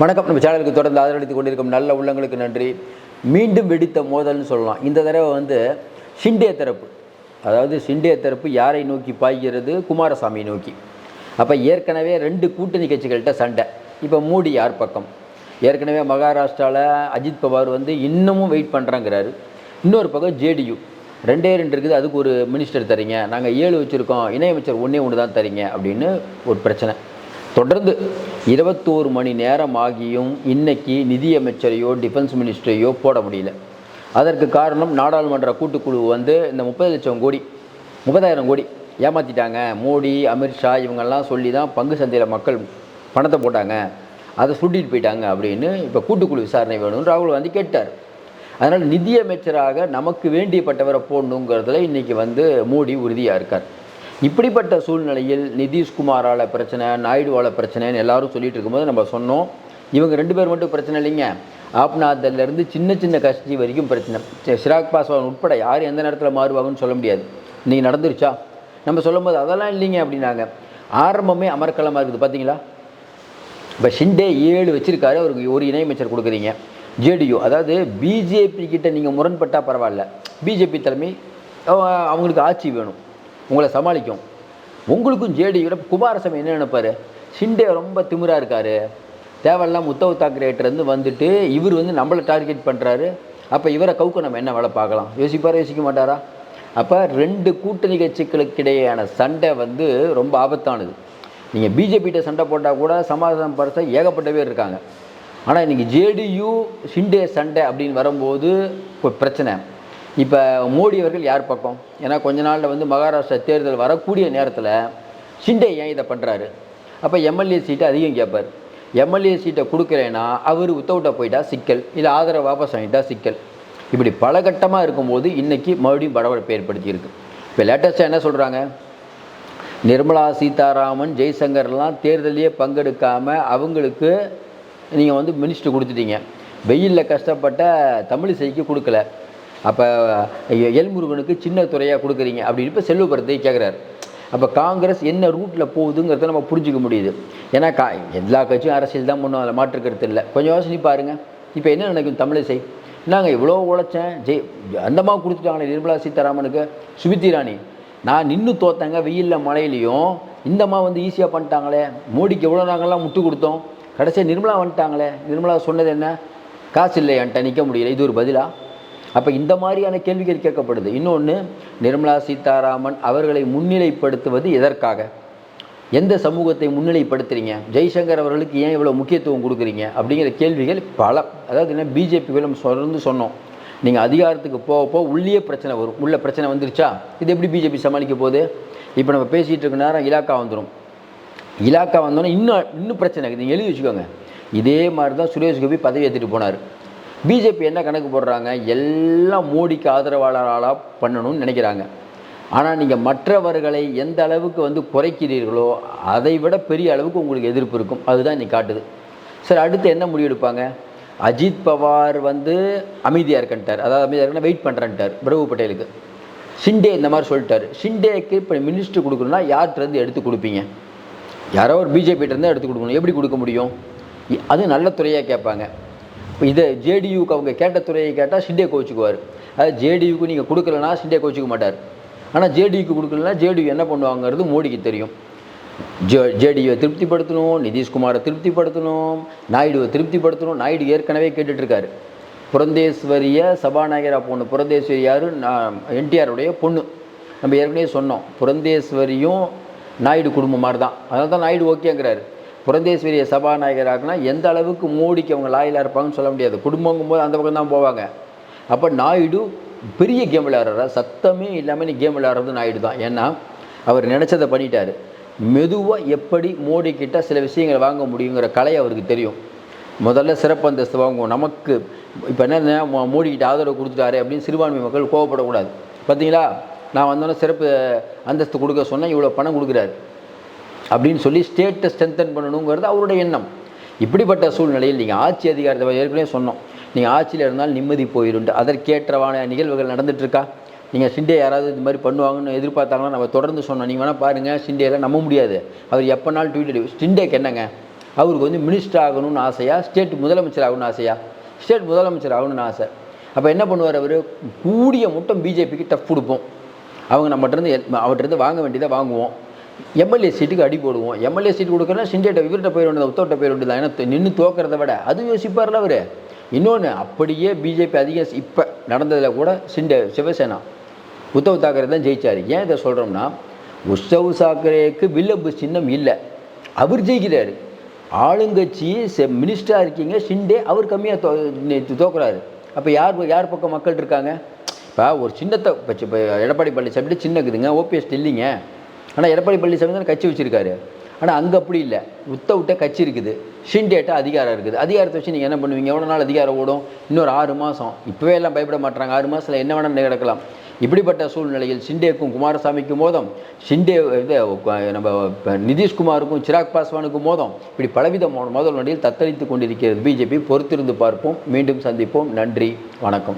வணக்கம். நம்ம சேனலுக்கு தொடர்ந்து ஆதரவளித்துக் கொண்டிருக்கும் நல்ல உள்ளங்களுக்கு நன்றி. மீண்டும் வெடித்த மோதல்னு சொல்லலாம். இந்த தடவை வந்து ஷிண்டே தரப்பு அதாவது ஷிண்டே தரப்பு யாரை நோக்கி பாய்கிறது? குமாரசாமி நோக்கி. அப்போ ஏற்கனவே ரெண்டு கூட்டணி கட்சிகள்கிட்ட சண்டை. இப்போ மோடி யார் பக்கம்? ஏற்கனவே மகாராஷ்டிராவில் அஜித் பவார் வந்து இன்னமும் வெயிட் பண்ணுறாங்கிறாரு இன்னொரு பக்கம் ஜேடியு. ரெண்டே ரெண்டு இருக்குது. அதுக்கு ஒரு மினிஸ்டர் தரீங்க. நாங்கள் ஏழு வச்சுருக்கோம். இணையமைச்சர் ஒன்றே ஒன்று தான் தரீங்க அப்படின்னு ஒரு பிரச்சனை. தொடர்ந்து இருபத்தோரு மணி நேரம் ஆகியும் இன்னைக்கு நிதியமைச்சரையோ டிஃபென்ஸ் மினிஸ்டரையோ போட முடியல. அதற்கு காரணம் நாடாளுமன்ற கூட்டுக்குழு வந்து இந்த முப்பது லட்சம் கோடி முப்பதாயிரம் கோடி ஏமாற்றிட்டாங்க மோடி அமித்ஷா இவங்கெல்லாம் சொல்லி தான் பங்கு சந்தையில் மக்கள் பணத்தை போட்டாங்க. அதை சுட்டிட்டு போயிட்டாங்க அப்படின்னு இப்போ கூட்டுக்குழு விசாரணை வேணும்னு ராகுல் காந்தி கேட்டார். அதனால் நிதியமைச்சராக நமக்கு வேண்டியப்பட்டவரை போடணுங்கிறதுல இன்றைக்கி வந்து மோடி உறுதியாக இருக்கார். இப்படிப்பட்ட சூழ்நிலையில் நிதிஷ்குமாரால் பிரச்சனை நாயுடுவால் பிரச்சனைன்னு எல்லாரும் சொல்லிட்டு இருக்கும்போது நம்ம சொன்னோம். இவங்க ரெண்டு பேர் மட்டும் பிரச்சனை இல்லைங்க. ஆப்நாத்திலேருந்து சின்ன சின்ன கட்சி வரைக்கும் பிரச்சனை. சிராக் பாஸ்வான் உட்பட யார் எந்த நேரத்தில் மாறுவாங்கன்னு சொல்ல முடியாது. இன்றைக்கி நடந்துருச்சா? நம்ம சொல்லும்போது அதெல்லாம் இல்லைங்க அப்படின்னாங்க. ஆரம்பமே அமர்க்கலமாக இருக்குது பார்த்தீங்களா இப்போ ஷிண்டே ஏழு வச்சுருக்காரு அவருக்கு ஒரு இணையமைச்சர் கொடுக்குறீங்க. ஜேடியு அதாவது பிஜேபி கிட்ட நீங்கள் முரண்பட்டால் பரவாயில்ல. பிஜேபி தலைமை அவங்களுக்கு ஆட்சி வேணும். உங்களை சமாளிக்கும். உங்களுக்கும் ஜேடியூட குமாரசாமி என்ன நினைப்பாரு? ஷிண்டே ரொம்ப திமிராக இருக்கார். தேவையில்லாம் உத்தவ் தாக்கரேட்டிருந்து வந்துட்டு இவர் வந்து நம்மளை டார்கெட் பண்ணுறாரு அப்போ இவரை கவுக்க நம்ம என்ன வேலை பார்க்கலாம்? யோசிப்பாரா யோசிக்க மாட்டாரா? அப்போ ரெண்டு கூட்டணி கட்சிகளுக்கு இடையேயான சண்டை வந்து ரொம்ப ஆபத்தானது. நீங்கள் பிஜேபிகிட்ட சண்டை போட்டால் கூட சமாதானம் பரிச ஏகப்பட்ட பேர் இருக்காங்க. ஆனால் இன்றைக்கி ஜேடியு ஷிண்டே சண்டை அப்படின்னு வரும்போது ஒரு பிரச்சனை. இப்போ மோடி அவர்கள் யார் பக்கம் ஏன்னா கொஞ்ச நாளில் வந்து மகாராஷ்டிரா தேர்தல் வரக்கூடிய நேரத்தில் ஷிண்டே ஏன் இதை பண்ணுறாரு அப்போ எம்எல்ஏ சீட்டை அதிகம் கேட்பார் எம்எல்ஏ சீட்டை கொடுக்குறேன்னா அவர் உத்தவுட்ட போயிட்டா சிக்கல் இல்லை ஆதரவு வாபஸ் வாங்கிட்டா சிக்கல். இப்படி பல கட்டமாக இருக்கும்போது இன்றைக்கி மறுபடியும் படபடப்பு ஏற்படுத்தியிருக்கு. இப்போ லேட்டஸ்ட்டாக என்ன சொல்கிறாங்க நிர்மலா சீதாராமன் ஜெய்சங்கர்லாம் தேர்தலையே பங்கெடுக்காமல் அவங்களுக்கு நீங்கள் வந்து மினிஸ்டர் கொடுத்துட்டீங்க. வெயிலில் கஷ்டப்பட்ட தமிழிசைக்கு கொடுக்கல. அப்போ எல்முருகனுக்கு சின்ன துறையாக கொடுக்குறீங்க அப்படின்னு இப்போ செல்வபுரத்தை கேட்குறாரு அப்போ காங்கிரஸ் என்ன ரூட்டில் போகுதுங்கிறத நம்ம புரிஞ்சுக்க முடியுது. ஏன்னா கா எல்லா கட்சியும் அரசியல் தான் பண்ணும் அதில் மாற்றுக்கிறது இல்லை. கொஞ்சம் யோசனை பாருங்கள் இப்போ என்ன நினைக்கும் தமிழிசை நாங்கள் இவ்வளோ உழைச்சேன் ஜெய் அந்தமாக கொடுத்துட்டாங்களே நிர்மலா சீதாராமனுக்கு. சுமித்தி ராணி நான் நின்று தோத்தேங்க வெயிலில் மழையிலையும். இந்தம்மா வந்து ஈஸியாக பண்ணிட்டாங்களே. மோடிக்கு எவ்வளோ நாங்கள்லாம் முட்டு கொடுத்தோம். கடைசியாக நிர்மலா வந்துட்டாங்களே. நிர்மலா சொன்னது என்ன? காசு இல்லை என்கிட்ட நிற்க முடியல. இது ஒரு பதிலாக அப்போ இந்த மாதிரியான கேள்விகள் கேட்கப்படுது. இன்னொன்று நிர்மலா சீதாராமன் அவர்களை முன்னிலைப்படுத்துவது எதற்காக? எந்த சமூகத்தை முன்னிலைப்படுத்துறீங்க? ஜெய்சங்கர் அவர்களுக்கு ஏன் இவ்வளோ முக்கியத்துவம் கொடுக்குறீங்க? அப்படிங்கிற கேள்விகள் பல. அதாவது என்ன? பிஜேபிகளும் நம்ம தொடர்ந்து சொன்னோம். நீங்கள் அதிகாரத்துக்கு போக போக உள்ளே பிரச்சனை வரும். உள்ள பிரச்சனை வந்துருச்சா? இது எப்படி பிஜேபி சமாளிக்க போகுது? இப்போ நம்ம பேசிகிட்டு இருக்க நேரம் இலாக்கா வந்துடும் இலாக்கா வந்தோன்னே இன்னும் இன்னும் பிரச்சனை இருக்குது. நீங்கள் எழுதி வச்சுக்கோங்க. இதே மாதிரி தான் சுரேஷ் கோபி பதவி ஏற்றிட்டு போனார். பிஜேபி என்ன கணக்கு போடுறாங்க? எல்லாம் மோடிக்கு ஆதரவாளராக பண்ணணும்னு நினைக்கிறாங்க. ஆனால் நீங்கள் மற்றவர்களை எந்த அளவுக்கு வந்து குறைக்கிறீர்களோ அதை விட பெரிய அளவுக்கு உங்களுக்கு எதிர்ப்பு இருக்கும். அதுதான் நீ காட்டுது. சரி அடுத்து என்ன முடிவெடுப்பாங்க அஜித் பவார் வந்து அமைதியாக இருக்கன்ட்டார். அதாவது அமைதியாக இருக்குன்னா வெயிட் பண்ணுறேன்ட்டார் பிரபு பட்டேலுக்கு. ஷிண்டே இந்த மாதிரி சொல்லிட்டார். ஷிண்டேக்கு இப்போ மினிஸ்டர் கொடுக்கணும்னா யார்கிட்டருந்து எடுத்து கொடுப்பீங்க? யாரோ ஒரு பிஜேபிகிட்டருந்து எடுத்து கொடுக்கணும். எப்படி கொடுக்க முடியும்? அது நல்ல துறையாக கேட்பாங்க. இதை ஜேடியூக்கு அவங்க கேட்ட துறையை கேட்டால் ஷிண்டே கோச்சுக்குவார் அது ஜேடியூக்கு நீங்கள் கொடுக்கலனா ஷிண்டே கோச்சிக்க மாட்டார். ஆனால் ஜேடியூக்கு கொடுக்கலனா ஜேடியூ என்ன பண்ணுவாங்கிறது மோடிக்கு தெரியும். ஜே ஜேடியூவை திருப்திப்படுத்தணும் நிதிஷ்குமாரை திருப்திப்படுத்தணும் நாயுடுவை திருப்திப்படுத்தணும். நாயுடு ஏற்கனவே கேட்டுட்ருக்காரு. புரந்தேஸ்வரிய சபாநாயகராக பொண்ணு. புரந்தேஸ்வரி யாரு? என்டிஆருடைய பொண்ணு. நம்ம ஏற்கனவே சொன்னோம். புரந்தேஸ்வரியும் நாயுடு குடும்பம் மாதிரி தான் அதனால தான் நாயுடு ஓகேங்கிறாரு. புரந்தேஸ்வரிய சபாநாயகராகனா எந்த அளவுக்கு மோடிக்கு அவங்க லாயில் இருப்பாங்கன்னு சொல்ல முடியாது. குடும்பங்கும் போது அந்த பக்கம் தான் போவாங்க. அப்போ நாயுடு பெரிய கேம் விளையாடுறாரு. சத்தமே இல்லாமல் நீ கேம் விளையாடுறது நாயுடு தான். ஏன்னா அவர் நினச்சதை பண்ணிட்டார். மெதுவாக எப்படி மோடி கிட்ட சில விஷயங்களை வாங்க முடியுங்கிற கலை அவருக்கு தெரியும். முதல்ல சிறப்பு அந்தஸ்து வாங்குவோம். நமக்கு இப்போ என்ன மோடிக்கிட்ட மோடி ஆதரவு கொடுத்துட்டாரு அப்படின்னு சிறுபான்மை மக்கள் கோவப்படக்கூடாது. பார்த்தீங்களா நான் வந்தோன்னே சிறப்பு அந்தஸ்து கொடுக்க சொன்னேன் இவ்வளோ பணம் கொடுக்குறாரு. அப்படின்னு சொல்லி ஸ்டேட்டை ஸ்ட்ரென்தன் பண்ணணுங்கிறது அவருடைய எண்ணம். இப்படிப்பட்ட சூழ்நிலையில் நீங்கள் ஆட்சி அதிகாரத்தை ஏற்கனவே சொன்னோம். நீங்கள் ஆட்சியில் இருந்தால் நிம்மதி போயிடும்ட்டு அதற்கேற்றவான நிகழ்வுகள் நடந்துட்டு இருக்கா நீங்கள் சிண்டே யாராவது இது மாதிரி பண்ணுவாங்கன்னு எதிர்பார்த்தாங்கன்னா நம்ம தொடர்ந்து சொன்னோம். நீங்கள் வேணால் பாருங்கள் சிண்டேலாம் நம்ப முடியாது. அவர் எப்போனாலும் ட்வீட் சிண்டேக்கு என்னங்க? அவருக்கு வந்து மினிஸ்டர் ஆகணும்னு ஆசையா? ஸ்டேட் முதலமைச்சர் ஆகணும்னு ஆசையா? ஸ்டேட் முதலமைச்சர் ஆகணும்னு ஆசை. அப்போ என்ன பண்ணுவார் அவர்? கூடிய முட்டம் பிஜேபிக்கு டஃப் கொடுப்போம். அவங்க நம்மகிட்டருந்து அவர்கிட்ட வாங்க வேண்டியதை வாங்குவோம். எம்எல்ஏ சீட்டுக்கு அடி போடுவோம். எம்எல்ஏ சீட்டு கொடுக்குறேன்னா சிண்டேட்ட இவர்கிட்ட போயிட வேண்டியது உத்தவட்ட போயிட வேண்டியது ஏன்னா நின்று தோக்கிறத விட அது யோசிப்பார்ல அவர். இன்னொன்று அப்படியே பிஜேபி அதிகம் இப்போ நடந்ததில் கூட சிண்டே சிவசேனா உத்தவ் தாக்கரே தான் ஜெயிச்சார். ஏன் இதை சொல்கிறோம்னா உத்தவ் தாக்கரேக்கு வில்லம்பு சின்னம் இல்லை. அவர் ஜெயிக்கிறார். ஆளுங்கட்சி செ மினிஸ்டராக இருக்கீங்க ஷிண்டே அவர் கம்மியாக தோ தோக்குறாரு அப்போ யார் யார் பக்கம் மக்கள் இருக்காங்க? இப்போ ஒரு சின்னத்தை இப்போ எடப்பாடி பழனிசாமி சின்னக்குதுங்க ஓபிஎஸ் இல்லைங்க. ஆனால் எடப்பாடி பழனிசாமி தான் கட்சி வச்சுருக்காரு. ஆனால் அங்கே அப்படி இல்லை. உத்தவிட்ட கட்சி இருக்குது. ஷிண்டேட்டா அதிகாரம் இருக்குது. அதிகாரத்தை வச்சு நீங்கள் என்ன பண்ணுவீங்க? எவ்வளோ நாள் அதிகாரம் ஓடும்? இன்னொரு ஆறு மாதம் இப்போவே எல்லாம் பயப்பட மாட்டாங்க ஆறு மாதத்தில் என்ன வேணால் நடக்கலாம். இப்படிப்பட்ட சூழ்நிலையில் ஷிண்டேக்கும் குமாரசாமிக்கும் மோதம். ஷிண்டே இது நம்ம நிதிஷ்குமாருக்கும் சிராக் பாஸ்வானுக்கும் மோதம். இப்படி பலவித மோ- மோதல் நடையில் தத்தளித்து கொண்டிருக்கிறது. பிஜேபி பொறுத்திருந்து பார்ப்போம். மீண்டும் சந்திப்போம். நன்றி. வணக்கம்.